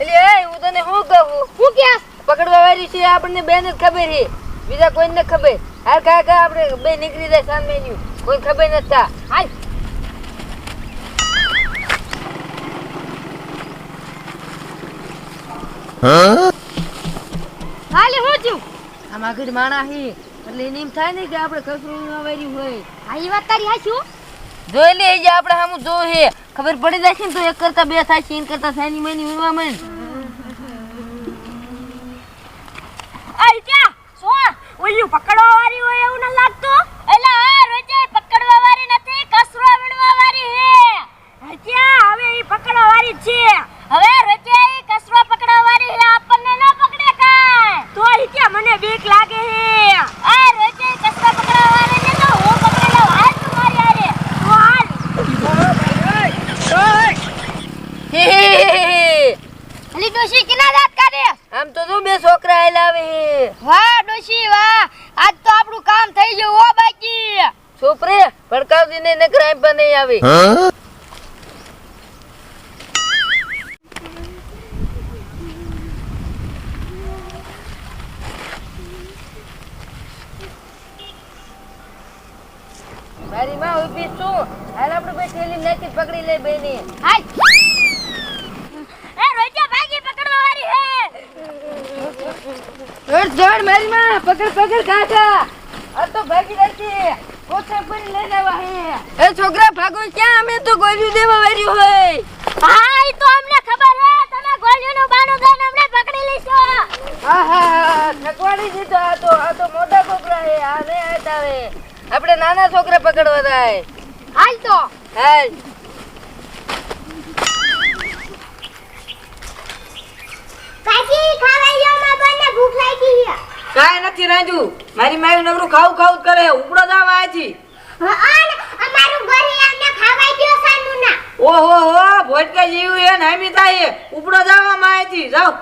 એટલે એ હું તને શું કહું? હું ક્યાં? પકડવા વાળી છે આપણને બેન ખબર છે. બીજા કોઈને ખબર. હાર કા કા આપણે બે નીકળી જાય સામે ન્યુ. કોઈ ખબર નથી થા. હાલ. હાલે હું છું? આમાં ઘર માણા હી. એટલે એને એમ થાય ને કે આપણે કસરું વાર્યું હોય. આ એ વાત તારી હો. જોઈ લે જે આપણે સામું જો હે ખબર પડી જાય છે ને તો એક કરતા બે થાય છે કરતા ની મેની ઉડવા મન આઈ ક્યાં સો ઓલું પકડવા વાળી હોય એવું ન લાગતું એલા આ રોજે પકડવા વાળી નથી કસરો વીણવા વાળી હે હત્યા હવે ઈ પકડવા વાળી જ છે હવે રોજે ઈ કસરો પકડવા વાળી હે આપણને ન પકડે કાય તો હત્યા મને બીક લાગે હે આ રોજે કસરો પકડવા વાળી ને તો હું પકડી લઉં હાલ તું મારી હારે તો હાલ હે હે હે હે. અલી ડોશી કિના દાંત કાઢે આમ તો જો બે છોકરા આયેલા આવે હે વાહ ડોશી વાહ આજ તો આપણું કામ થઈ ગયું હો બાકી છોપરે ભડકાવતી નહીં નકર આમ પણ નહીં આવે. મારી માં ઊભી છું. હાલ આપણે બે થેલી નાખી પકડી લે બેની. હાલ એ રોજા ભાગી પકડવા વાળી હે. જોડ જોડ મારી માં. પકડ પકડ કાકા. આ તો ભાગી રહી ઓછા પણ લઈ હે. એ છોકરા ભાગો ક્યાં અમે તો ગોળ્યું દેવા વાર્યું હોય? હા એ તો અમને ખબર હે. તમે ગોળીનું બાનું દઈને અમને પકડી લઈશું હા હા હા થકવાડી દીધો આ તો આ તો મોટા છોકરા હે. આ ને આવતા આપણે નાના છોકરા પકડવા થાય હાલ તો. હાલ કાકી ખાવા માં બંને ભૂખ લાગી છે કાંઈ નથી રાંધ્યું મારી માય નવરું ખાવું ખાવું કરે ઉપડો જાવ આજી અન અમારું ઘરે અમને ખાવા દો સાનુના. ઓહો હો ભોટકા જેવું એ નામી થાય ઉપડો જાવામાં આજી જાવ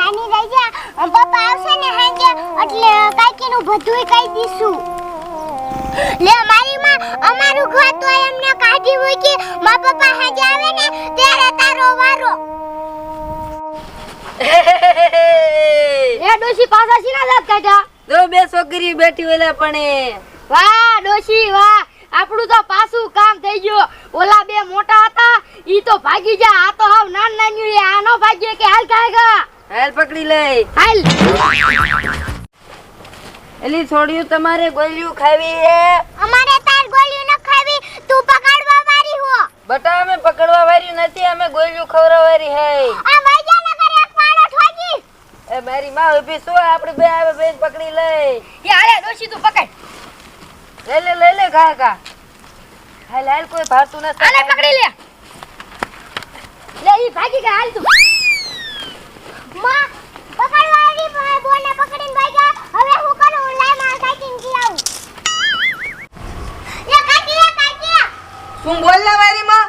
છાની રજા પપ્પા આવશે ને હાંજે એટલે કાકી નું બધુંય કહી દીશું. લે મારી માં અમારું ઘર તો એમને કાઢી મૂકી મા પપ્પા હાંજે આવે ને ત્યારે તારો વારો. એ ડોશી પાછા સીના દાંત કાઢ્યા? દો બે છોકરી બેઠી ઓલા પણ વાહ ડોશી વાહ. આપણું તો પાછું કામ થઈ ગયું. ઓલા બે મોટા હતા ઈ તો ભાગી જા આ તો હાવ નાન નાન્યું આ નો ભાગ્ય કે હાલ ખાયગા હાલ પકડી લઈ હાલ. એલી છોડ્યું તમારે? ગોળીયું ખાવી હે? અમારે તાર ગોળીયું ન ખાવી. તું પકડવા વારી હો. બટા અમે પકડવા વારી નથી અમે ગોળીયું ખવરા વારી હે. આ વૈજાનગર એક માણો ઠોકી. એ મારી માં ઊભી શું? આપણે બે આવે બેન પકડી લે. એ હાલે ડોશી તું પકડ. લઈ લે લઈ લે ખા ખા હાલ હાલ કોઈ ભાતું નથી. હાલે પકડી લે. લે ઈ ભાગી ગઈ હાલ તું. માં પકડવા આવી પણ બોને પકડીને ભાગ્યા હવે હું કરું? લાયમાં કાકીને કી આવું. લે કાકી લે કાકી. શું બોલલા મારી માં?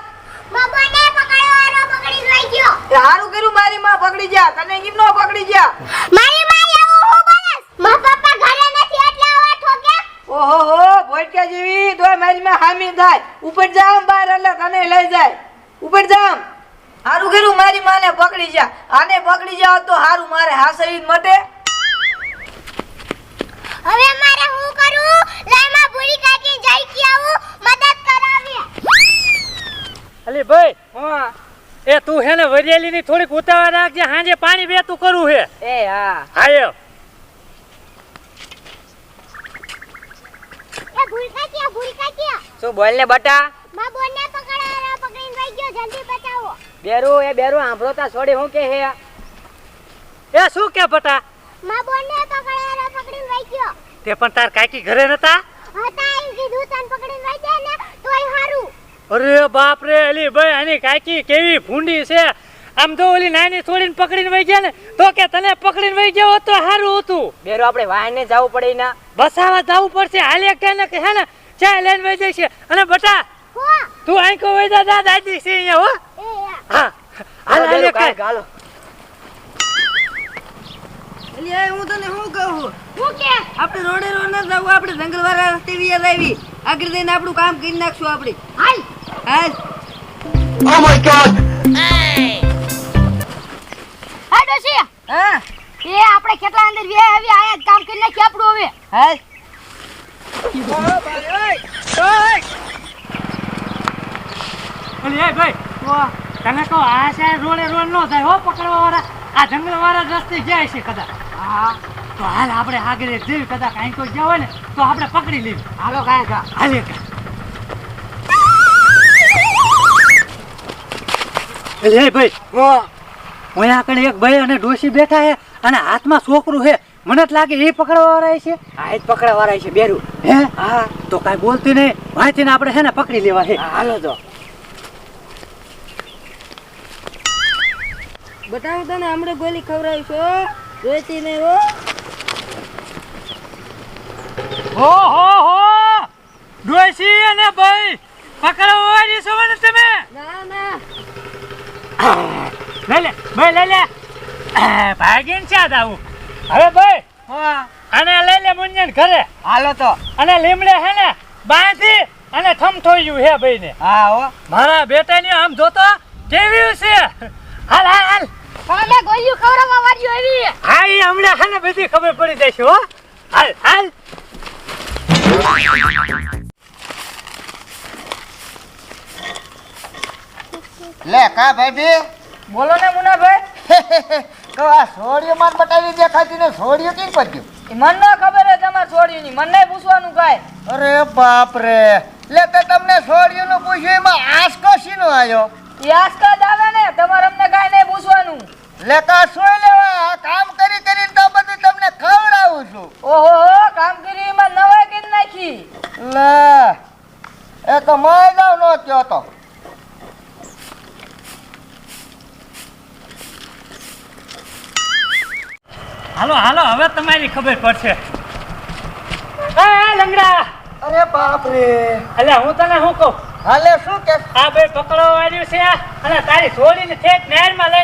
માં બોને પકડવાનો પકડી લઈ ગયો. એ હારું કર્યું મારી માં પકડી જા તને કેમ નો પકડી જા મારી માં આવું હું બોલસમાં પપ્પા ઘરે નથી એટલે આવા ઠોકે. ઓહો હો ભોટકા જેવી. તો મારી માં હામી થાય. ઉપર જાવ બાર એટલે તને લઈ જાય. ઉપર જામ મારી માને પકડી જા. આને પકડી જાવ તો હારું મારે હાસવી મટે. હવે મારે હું કરું? લાઈમાં ભૂરી કાકી જઈ કે આવું મદદ કરાવી. અલી ભાઈ હા. એ તું હે ને વરિયાલી ની થોડીક ઉતાવળ રાખજે હાંજે પાણી વેતું કરવું હે. એ હા. હાયો એ. ભૂરી કાકી આ ભૂરી કાકી શું બોલ ને બટા? માં બોને પકડાવા પકડીને લઈ ગયો જલ્દી બચાવો. બેરુ એ બેરુ આંભળો તા છોડી હું કે હે? એ શું કે બટા માં બોને પકડાવા પકડીને લઈ ગયો. તે પણ તાર કાકી ઘરે નતા? હતા એમ કીધું તન પકડીને લઈ જાય ને તોય હારું. અરે બાપ રે અલી ભાઈ આની કાકી કેવી ભૂંડી છે. આમ તો ઓલી નાની છોડીને પકડીને વહી ગયા ને તો કે તને પકડીને વહી ગયો તો સારું હતું. બેરું આપણે વાહને જવું પડે ના બસાવા જવું પડશે હાલે કે ને કે હે ને? ચા લઈને વહી જશે અને બટા તું અહીં કોઈ દાદા દાદી છે અહીંયા હો. એ હા. હાલ હાલ કાંઈ. હાલો. એટલે હું તને શું કહું? હું કે? આપણે રોડે રોડ ન જવું આપણે જંગલ રસ્તે વિયા લાવી. આગળ જઈને આપણું કામ કરી નાખશું આપણે. હાલ. હાલ. હા ડોશી. હા. એ આપણે કેટલા અંદર વે આવી આયા કામ કરી નાખી આપણું હવે. હાલ. ઓય ભાઈ ઓય ઓય. ઓલી એ ભાઈ તને કહો આ શહેર રોડે રોડ નો થાય હો પકડવા વાળા આ જંગલ વાળા રસ્તે જાય છે કદાચ. હા. તો હાલ આપણે આગળ એક કદાચ કાંઈ કોઈ હોય ને તો આપણે પકડી લઈએ. હાલો કાંઈ કા હાલે. એ ભાઈ અહીંયા આગળ એક ભાઈ અને ડોશી બેઠા છે અને હાથમાં છોકરું છે. મને જ લાગે એ પકડવા વાળા છે આ જ પકડવા વાળા છે બેરું. હે? હા. તો કાંઈ બોલતી નહીં. વાંચીને આપણે છે ને પકડી લેવા છે. હાલો તો બતાવું તને હમણાં ગોલી ખવડાવીશો જોઈતી નહીં હો. હો હો હો. ડોસી અને ભાઈ પકડવા વાળી છો ને તમે? ના ના. લઈ લે ભાઈ લઈ લે. ભાગીને છે દાવું. હવે ભાઈ હા. અને લઈ લે મુંજન ઘરે. હાલો તો. અને લીમડે હે ને બાંધી અને થમથોયું હે ભાઈ ને હા હો. મારા બેટાની આમ જોતો કેવી છે? હાલ હાલ હાલ. અમે ગોળીઓ ખવડાવવા વાળી આવી હા એ હમણાં હે બધી ખબર પડી જશે હો. હાલ હાલ. લે કા ભાઈ બોલો ને મુનાભાઈ. તો આ સોડિયો માર બતાવી દેખાતી ને સોડિયો કેમ પડ્યું એ મન ન ખબર હે તમારે સોડિયો ની મને નહીં પૂછવાનું કાંઈ. અરે બાપ રે. લે તો તમને સોડિયો નું પૂછ્યું એમાં આસકો શીનો આવ્યો. એ આસકા જ આવે ને. તમારે અમને કાંઈ નહીં પૂછવાનું. લે સુઈ સોય લેવા કામ કરી કરીને તો બધું તમને ખવડાવું છું. ઓહો કામગીરીમાં નવાઈ કરી નાખી. લે એ તો મહિના નો થયો તો. હાલો હાલો હવે તમારી ખબર પડશે. એ લંગડા. અરે બાપ રે એટલે હું તને શું કહું? હાલે શું કે? આ ભાઈ પકડવા વાળ્યું છે અને તારી છોડીને ઠેઠ નહેરમાં લઈને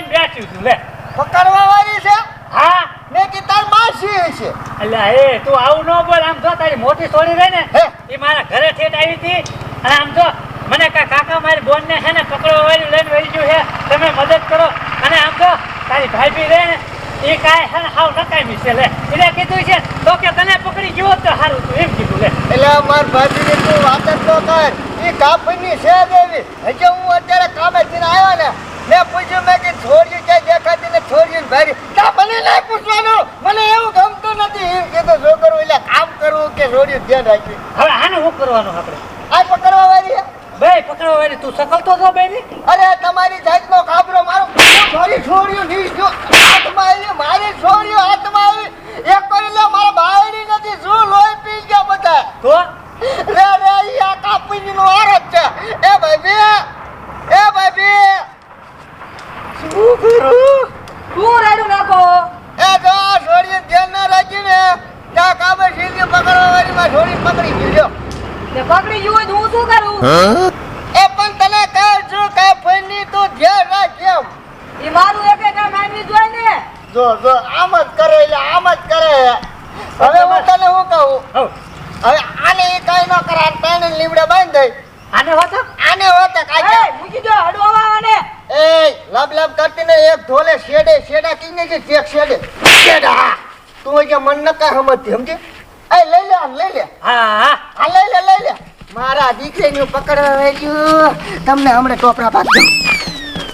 લે. પકડવા વાળી છે? હા? મેં કી તાર માસી છે. એ તું આવું ન બોલ. આમ જો તારી મોટી છોડી રહી ને એ મારા ઘરે ઠેઠ આવી હતી. અને આમ જો મને કા કાકા મારી બોન ને છે ને પકડવા વાળી લઈને વહી ગયું છે. તમે મદદ કરો. અને આમ જો તારી ભાઈ રહે ને એ કાય હે હાવ નકામી છે લે. એને કીધું છે તો કે તને પકડી ગયો તો સારું તું. એમ કીધું લે. એટલે માર ભાભીને તું વાત જ ન કર ઈ કાપની છે દેવી હજી હું અત્યારે કામે થી આવ્યો ને મેં પૂછ્યું મેં કે છોડ્યું ક્યાંય દેખાતી ને છોડ્યું ભાઈ તા મને નહીં પૂછવાનું. મને એવું ગમતું નથી. એમ કીધું છોકરું એટલે કામ કરવું કે છોડ્યું? ધ્યાન રાખી હવે આને શું કરવાનું આપણે? આ પકડવા વાળી બે ભાઈ પકડવા વાળી તું સકલતો તો બેની અરે તમારી જાતનો કાબરો મારો મારી છોડ્યું નહીં જો હાથમાં આવી મારી છોડ્યું હાથમાં આવી એક કરી લે મારા બાયડી નથી શું લોહી પી ગયા બધા તો રે રે ઈ આ કાપીની નો આરોપ છે એ ભાઈ એ ભાઈ શું કરું શું રાડું નાખો એ જો આ છોડીને ધ્યાન ના રાખીને ત્યાં કામે સીધી પકડવા વાળી માં છોડી પકડી ગયો તે પકડી જવું હોય તો હું શું કરું? એ પણ તને કહું છું કે ફઈની તું ધ્યાન રાખજે એ મારું એક એક માની જોઈ ને. જો જો આમ જ કરે એટલે આમ જ કરે. હવે હું તને શું કહું? હવે. આને એ કાંઈ ન કરે તને લીમડે બાંધ દઈ. આને વાતો આને હોતે કાંઈ એ મૂકી દો હડવા આને. એ લબ લબ કરતી ને એક ઢોલે શેડે શેડા કીને છે ચેક શેડે. શેડા. તું કે મન ન કા સમજતી સમજી? એ લઈ લે લઈ લે. હા હા આ લઈ લે લઈ લે. મારા દીકરીનું પકડવા વેલ્યું તમને હમણાં ટોપરા પાડજો